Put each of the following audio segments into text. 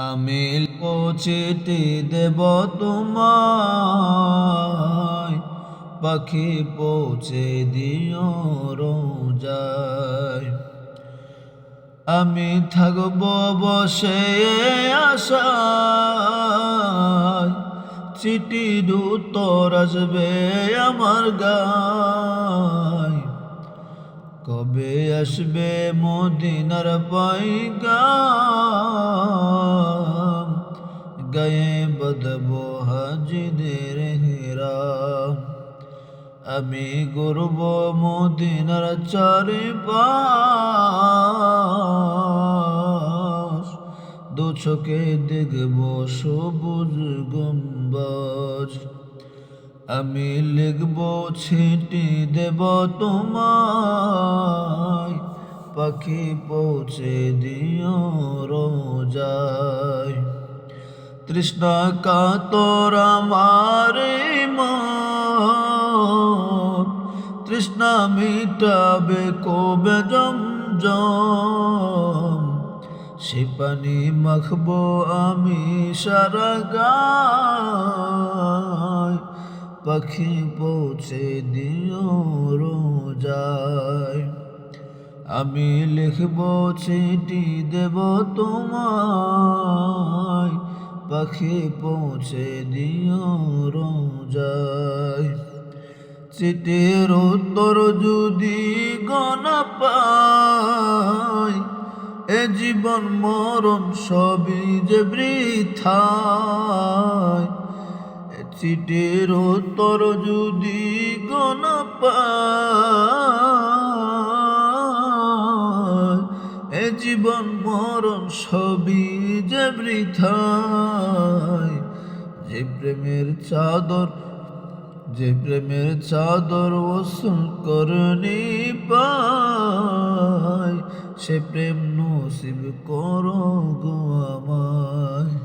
আমি চিঠি দেব তোমায়। পাখি পৌঁছে দিও রোজায়। আমি থাকব বসে আশায়। চিঠির উত্তর আসবে আমার গায়। কবে আসবে মদিনার পাইগাম? হাজিদের হেরাম। আমি গর্ব মদিনার চারে দু চোখে দেখব সবুজ গম্বজ। আমি লিখব ছিটি দেব তোমায়। পাখি পৌঁছে দিও রোজায়। তৃষ্ণা কাতর আমার মন। তৃষ্ণা মিটাবে কবে জম সে মাখবো আমি সারা পাখি পৌঁছে দিও রোজায়। আমি লিখব চিঠি দেব তোমায়। পাখি পৌঁছে দিও রোজায়। চিঠির উত্তর যদি পাই, এ জীবন মরণ সবই যে বৃথায়। চিঠির উত্তর যদি গণ পাই জীবন মরণ সবই যে বৃথায় যে প্রেমের চাদর, যে প্রেমের চাদর ওসুল করনি পায়, সে প্রেম নসিব করো গো আমায়।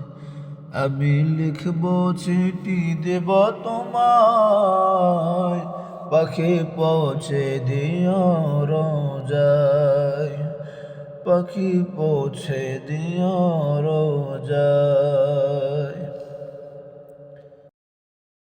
আমি লিখব চিঠি দেব তোমায়, পাখি পৌঁছে দিও পাখি পৌঁছে দিও